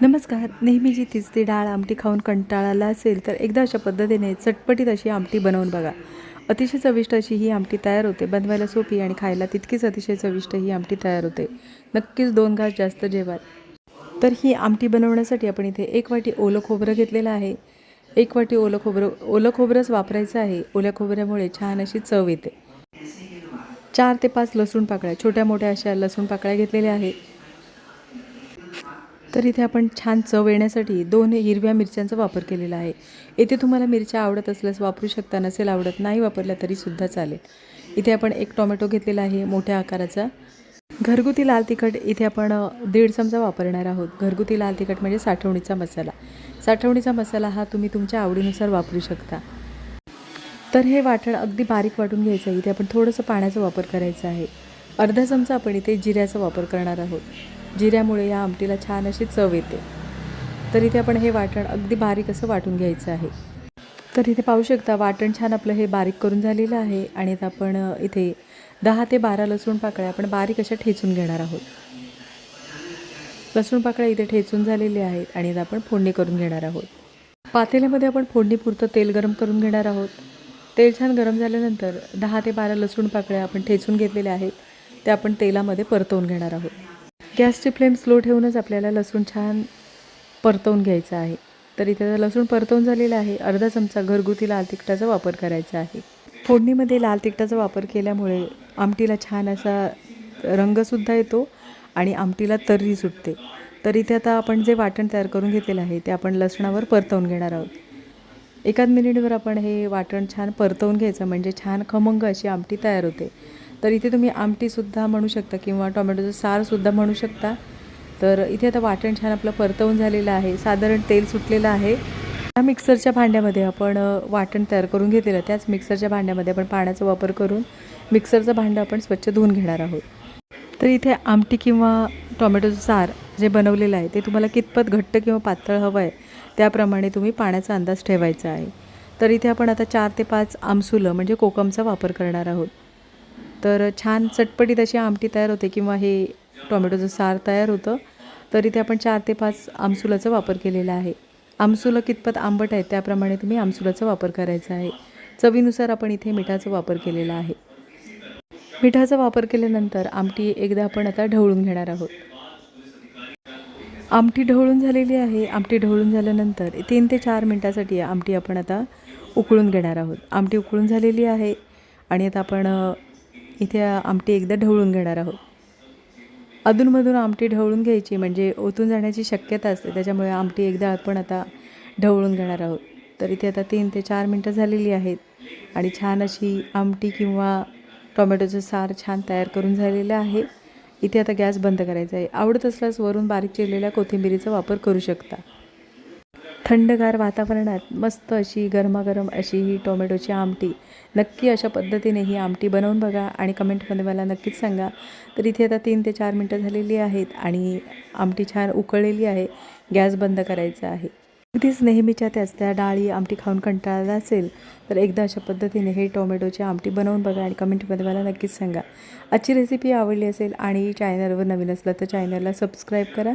नमस्कार. नेहमीची तीच ती डाळ आमटी खाऊन कंटाळाला असेल तर एकदा अशा पद्धतीने चटपटीत अशी आमटी बनवून बघा. अतिशय चविष्ट अशी ही आमटी तयार होते. बनवायला सोपी आणि खायला तितकीच अतिशय चविष्ट ही आमटी तयार होते. नक्कीच दोन घास जास्त जेवाल. तर ही आमटी बनवण्यासाठी आपण इथे एक वाटी ओलं खोबरं घेतलेलं आहे. एक वाटी ओलं खोबरं ओलं खोबरंच वापरायचं आहे. ओल्या खोबऱ्यामुळे छान अशी चव येते. चार ते पाच लसूण पाकळ्या छोट्या मोठ्या अशा लसूण पाकळ्या घेतलेल्या आहेत. तर इथे आपण छान चव येण्यासाठी दोन हिरव्या मिरच्यांचा वापर केलेला आहे. इथे तुम्हाला मिरच्या आवडत असल्यास वापरू शकता नसेल आवडत नाही वापरल्या तरीसुद्धा चालेल. इथे आपण एक टोमॅटो घेतलेला आहे मोठ्या आकाराचा. घरगुती लाल तिखट इथे आपण दीड चमचा वापरणार आहोत. घरगुती लाल तिखट म्हणजे साठवणीचा मसाला. साठवणीचा मसाला हा तुम्ही तुमच्या आवडीनुसार वापरू शकता. तर हे वाटण अगदी बारीक वाटून घ्यायचं आहे. इथे आपण थोडंसं पाण्याचा वापर करायचा आहे. अर्धा चमचा आपण इथे जिऱ्याचा वापर करणार आहोत. जिऱ्यामुळे या आमटीला छान अशी चव येते. तर इथे आपण हे वाटण अगदी बारीक असं वाटून घ्यायचं आहे. तर इथे पाहू शकता वाटण छान आपलं हे बारीक करून झालेलं आहे आणि आता आपण इथे दहा ते बारा लसूण पाकळ्या आपण बारीक अशा ठेचून घेणार आहोत. लसूण पाकळ्या इथे ठेचून झालेले आहेत आणि आता आपण फोडणी करून घेणार आहोत. पातेल्यामध्ये आपण फोडणीपुरतं तेल गरम करून घेणार आहोत. तेल छान गरम झाल्यानंतर दहा ते बारा लसूण पाकळ्या आपण ठेचून घेतलेल्या आहेत. त्या आपण तेलामध्ये परतवून घेणार आहोत. गॅसची फ्लेम स्लो ठेवूनच आपल्याला लसूण छान परतवून घ्यायचं आहे. तर इथे आता लसूण परतवून झालेलं आहे. अर्धा चमचा घरगुती लाल तिखटाचा वापर करायचा आहे. फोडणीमध्ये लाल तिखटाचा वापर केल्यामुळे आमटीला छान असा रंगसुद्धा येतो आणि आमटीला तर्री सुटते. तर इथे आता आपण जे वाटण तयार करून घेतलेलं आहे ते आपण लसणावर परतवून घेणार आहोत. एकाच मिनिटवर आपण हे वाटण छान परतवून घ्यायचं म्हणजे छान खमंग अशी आमटी तयार होते. तर इथे तुम्ही आमटीसुद्धा म्हणू शकता किंवा टोमॅटोचं सारसुद्धा म्हणू शकता. तर इथे आता वाटण छान आपलं परतवून झालेलं आहे. साधारण तेल सुटलेलं आहे. या मिक्सरच्या भांड्यामध्ये आपण वाटण तयार करून घेतलेलं त्याच मिक्सरच्या भांड्यामध्ये आपण पाण्याचा वापर करून मिक्सरचं भांडं आपण स्वच्छ धुवून घेणार आहोत. तर इथे आमटी किंवा टोमॅटोचं सार जे बनवलेलं आहे ते तुम्हाला कितपत घट्ट किंवा पातळ हवं आहे त्याप्रमाणे तुम्ही पाण्याचा अंदाज ठेवायचा आहे. तर इथे आपण आता चार ते पाच आमसुलं म्हणजे कोकमचा वापर करणार आहोत. तर छान चटपटीत अशी आमटी तयार होते किंवा हे टोमॅटोचं सार तयार होतं. तर इथे आपण चार ते पाच आमसुलाचा वापर केलेला आहे. आमसुलं कितपत आंबट आहेत त्याप्रमाणे तुम्ही आमसुलाचा वापर करायचा आहे. चवीनुसार आपण इथे मिठाचा वापर केलेला आहे. मिठाचा वापर केल्यानंतर आमटी एकदा आपण आता ढवळून घेणार आहोत. आमटी ढवळून झालेली आहे. आमटी ढवळून झाल्यानंतर तीन ते चार मिनटासाठी आमटी आपण आता उकळून घेणार आहोत. आमटी उकळून झालेली आहे आणि आता आपण इथे आमटी एकदा ढवळून घेणार आहोत. अधूनमधून आमटी ढवळून घ्यायची म्हणजे ओतून जाण्याची शक्यता असते त्याच्यामुळे आमटी एकदा आपण आता ढवळून घेणार आहोत. तर इथे आता तीन ते चार मिनटं झालेली आहेत आणि छान अशी आमटी किंवा टोमॅटोचं सार छान तयार करून झालेलं आहे. इथे आता गॅस बंद करायचा आहे. आवडत असल्यास वरून बारीक चिरलेल्या कोथिंबिरीचा वापर करू शकता. थंडगार वातावरणात मस्त अशी गरमागरम अशी ही टोमॅटोची आमटी. नक्की अशा पद्धतीने ही आमटी बनवून बघा आणि कमेंटमध्ये मला नक्कीच सांगा. तर इथे आता तीन ते चार मिनटं झालेली आहेत आणि आमटी छान उकळलेली आहे. गॅस बंद करायचा आहे. अगदीच नेहमीच्या त्याच त्या डाळी आमटी खाऊन कंटाळला असेल तर एकदा अशा पद्धतीने हे टोमॅटोची आमटी बनवून बघा आणि कमेंटमध्ये मला नक्कीच सांगा. आजची रेसिपी आवडली असेल आणि चॅनलवर नवीन असलं तर चॅनलला सबस्क्राईब करा.